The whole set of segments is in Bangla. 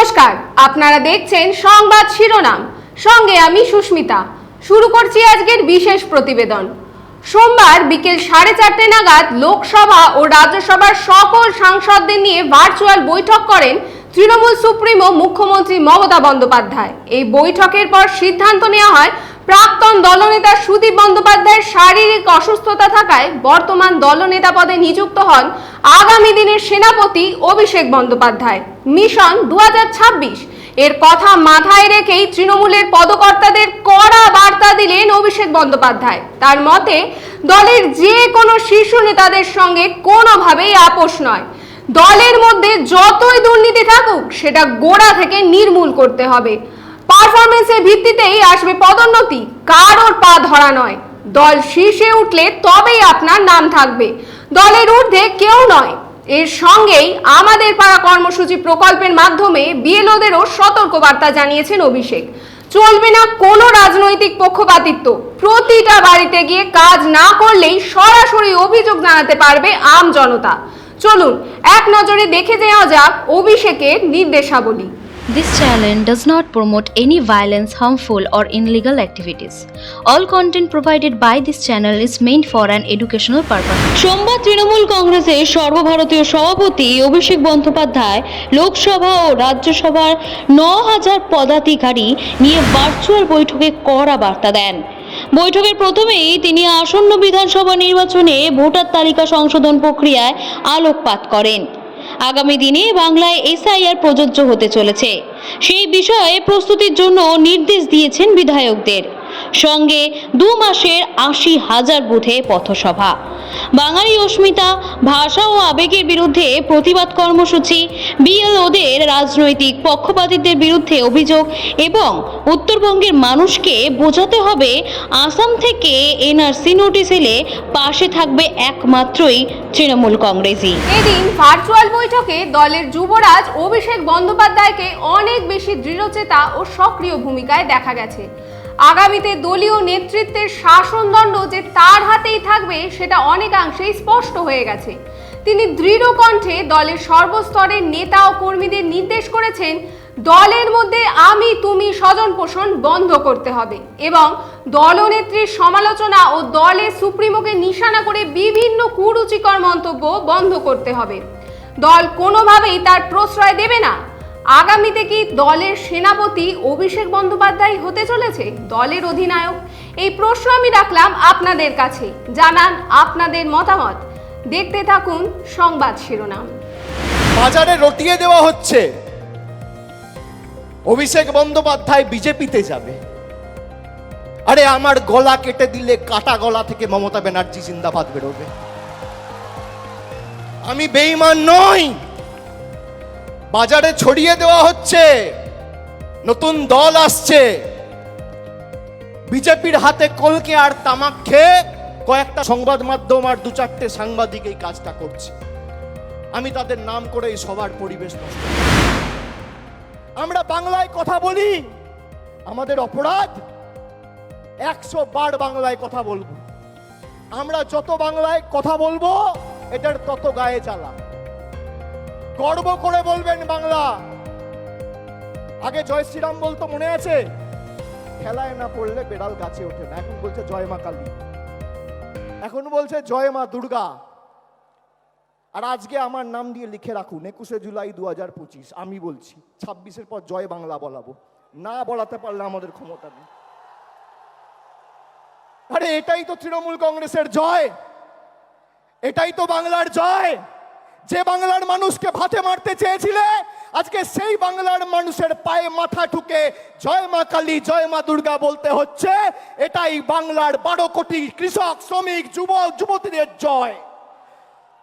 নমস্কার, আপনারা দেখছেন সংবাদ শিরোনাম। সঙ্গে আমি সুস্মিতা। শুরু করছি আজকের বিশেষ প্রতিবেদন। সোমবার বিকেল সাড়ে চারটে নাগাদ লোকসভা ও রাজ্যসভার সকল সাংসদদের নিয়ে ভার্চুয়াল বৈঠক করেন তৃণমূল সুপ্রিমো মুখ্যমন্ত্রী মমতা বন্দ্যোপাধ্যায়। এই বৈঠকের পর সিদ্ধান্ত নেওয়া হয় প্রাক্তন দলনেতা সুদীপ বন্দ্যোপাধ্যায়ের শারীরিক অসুস্থতা থাকায় বর্তমান দলনেতা পদে নিযুক্ত হন আগামী দিনের সেনাপতি অভিষেক বন্দ্যোপাধ্যায়। মিশন দু হাজার ছাব্বিশ। এর কথা মাথায় রেখেই তৃণমূলের পদকর্তাদের কড়া বার্তা দিলেন অভিষেক বন্দ্যোপাধ্যায়। তার মতে, দলের যে কোনো শীর্ষ নেতাদের সঙ্গে কোনোভাবেই আপোষ নয়। দলের মধ্যে যতই দুর্নীতি থাকুক, সেটা গোড়া থেকে নির্মূল করতে হবে। পারফরমেন্সের ভিত্তিতেই আসবে পদোন্নতি। কারোর পা ধরা নয়। দল শীর্ষে উঠলে তবেই আপনার নাম থাকবে। দলের ঊর্ধ্বে কেউ নয়। এর সঙ্গেই আমাদের পাড়া কর্মসূচি প্রকল্পের মাধ্যমে বিএলওদেরও সতর্কবার্তা জানিয়েছেন অভিষেক। চলবে না কোনো রাজনৈতিক পক্ষপাতিত্ব। প্রতিটা বাড়িতে গিয়ে কাজ না করলেই সরাসরি অভিযোগ জানাতে পারবে আম জনতা। চলুন, এক নজরে দেখে যাওয়া যাক অভিষেকের নির্দেশাবলী। This channel does not promote any violence, harmful, or illegal activities. All content provided by this channel is meant for an educational purpose. সোমবার তৃণমূল কংগ্রেসের সর্বভারতীয় সভাপতি অভিষেক বন্দ্যোপাধ্যায় লোকসভা ও রাজ্যসভার ন হাজার পদাধিকারী নিয়ে ভার্চুয়াল বৈঠকে কড়া বার্তা দেন বৈঠকের প্রথমেই তিনি আসন্ন বিধানসভা নির্বাচনে ভোটার তালিকা সংশোধন প্রক্রিয়ায় আলোকপাত করেন আগামী দিনে বাংলায় এসআইআর প্রযোজ্য হতে চলেছে। সেই বিষয়ে প্রস্তুতির জন্য নির্দেশ দিয়েছেন বিধায়কদের। সঙ্গে দু মাসের আশি হাজার বুথে পথসভা। বাঙালি অস্মিতা ভাষা ও আবেগের বিরুদ্ধে প্রতিবাদ কর্মসূচি, বিএলওদের রাজনৈতিক পক্ষপাতিত্বের বিরুদ্ধে অভিযোগ এবং উত্তরবঙ্গের মানুষকে বোঝাতে হবে আসাম থেকে এনআরসি নোটিশ এলে পাশে থাকবে একমাত্রই তৃণমূল কংগ্রেসই। এদিন ভার্চুয়াল বৈঠকে দলের যুবরাজ অভিষেক বন্দ্যোপাধ্যায়কে অনেক বেশি দৃঢ়চেতা ও সক্রিয় ভূমিকায় দেখা গেছে। আগামীতে দলীয় নেতৃত্বের শাসনদণ্ড যে তার হাতেই থাকবে, সেটা অনেকাংশেই স্পষ্ট হয়ে গেছে। তিনি দৃঢ় কণ্ঠে দলের সর্বস্তরের নেতা ও কর্মীদের নির্দেশ করেছেন, দলের মধ্যে আমি, তুমি স্বজন পোষণ বন্ধ করতে হবে। এবং দলনেত্রীর সমালোচনা ও দলের সুপ্রিমোকে নিশানা করে বিভিন্ন কুরুচিকর মন্তব্য বন্ধ করতে হবে। দল কোনোভাবেই তার প্রশ্রয় দেবে না। আগামীতে কি দলের সেনাপতি অভিষেক বন্দ্যোপাধ্যায় হতে চলেছে? দলের অধিনায়ক। এই প্রশ্ন আমি রাখলাম আপনাদের কাছে। জানান আপনাদের মতামত। দেখতে থাকুন সংবাদ শিরোনাম। বাজারে রটিয়ে দেওয়া হচ্ছে। অভিষেক বন্দ্যোপাধ্যায় বিজেপিতে যাবে। আরে আমার গলা কেটে দিলে কাটা গলা থেকে মমতা ব্যানার্জি জিন্দাবাদ বেরোবে। আমি বেইমান নই। বাজারে ছড়িয়ে দেওয়া হচ্ছে। নতুন দল আসছে। বিজেপির হাতে কলকে আর তামাক খেয়ে কয়েকটা সংবাদ মাধ্যম আর দু চারটে সাংবাদিক এই কাজটা করছে। আমি তাদের নাম করে এই সবার পরিবেশ নষ্ট আমরা বাংলায় কথা বলি, আমাদের অপরাধ, একশো বার বাংলায় কথা বলব। আমরা যত বাংলায় কথা বলব, এটার তত গায়ে চালা গর্ব করে বলবেন বাংলা। আগে জয় শ্রীরাম বলতো, মনে আছে? খেলায় না পড়লে বেড়াল গাছে ওঠে না। এখন বলছে, জয় মা কালী। এখন বলছে, জয় মা দুর্গা। আর আজকে আমার নাম দিয়ে লিখে রাখুন, একুশে জুলাই দু হাজার পঁচিশ, আমি বলছি, ছাব্বিশের পর জয় বাংলা বলাবো। না বলাতে পারলে আমাদের ক্ষমতা নেই। আরে, এটাই তো তৃণমূল কংগ্রেসের জয়। এটাই তো বাংলার জয়। যে বাংলার মানুষকে ভাতে মারতে চেয়েছিলে, আজকে সেই বাংলার মানুষের পায়ে মাথা ঠুকে জয় মা কালী, জয় মা দুর্গা বলতে হচ্ছে, এটাই বাংলার বারো কোটি কৃষক, শ্রমিক, যুবক, যুবতীদের জয়।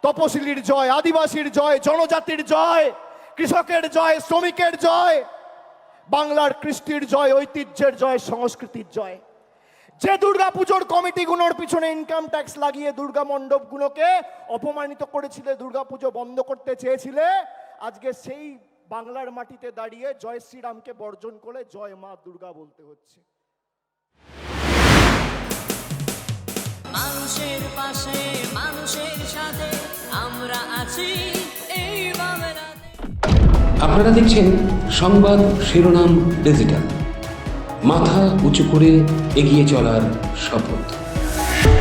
তপশিলির জয়, আদিবাসীর জয়, জনজাতির জয়, কৃষকের জয়, শ্রমিকের জয়, বাংলার কৃষ্টির জয়, ঐতিহ্যের জয়, সংস্কৃতির জয়। যে দুর্গা পুজোর কমিটিগুলোর পিছনে ইনকাম ট্যাক্স লাগিয়ে দুর্গা মণ্ডপগুলোকে অপমানিত করেছিলে দুর্গা পুজো বন্ধ করতে চেয়েছিলে আজকে সেই বাংলার মাটিতে দাঁড়িয়ে জয় শ্রীরামকে বর্জন করে জয় মা দুর্গা বলতে হচ্ছে। মানুষের পাশে মানুষের সাথে আমরা আছি এই আপনারা দেখছেন সংবাদ শিরোনাম ডিজিটাল মাথা উঁচু করে এগিয়ে চলার শপথ।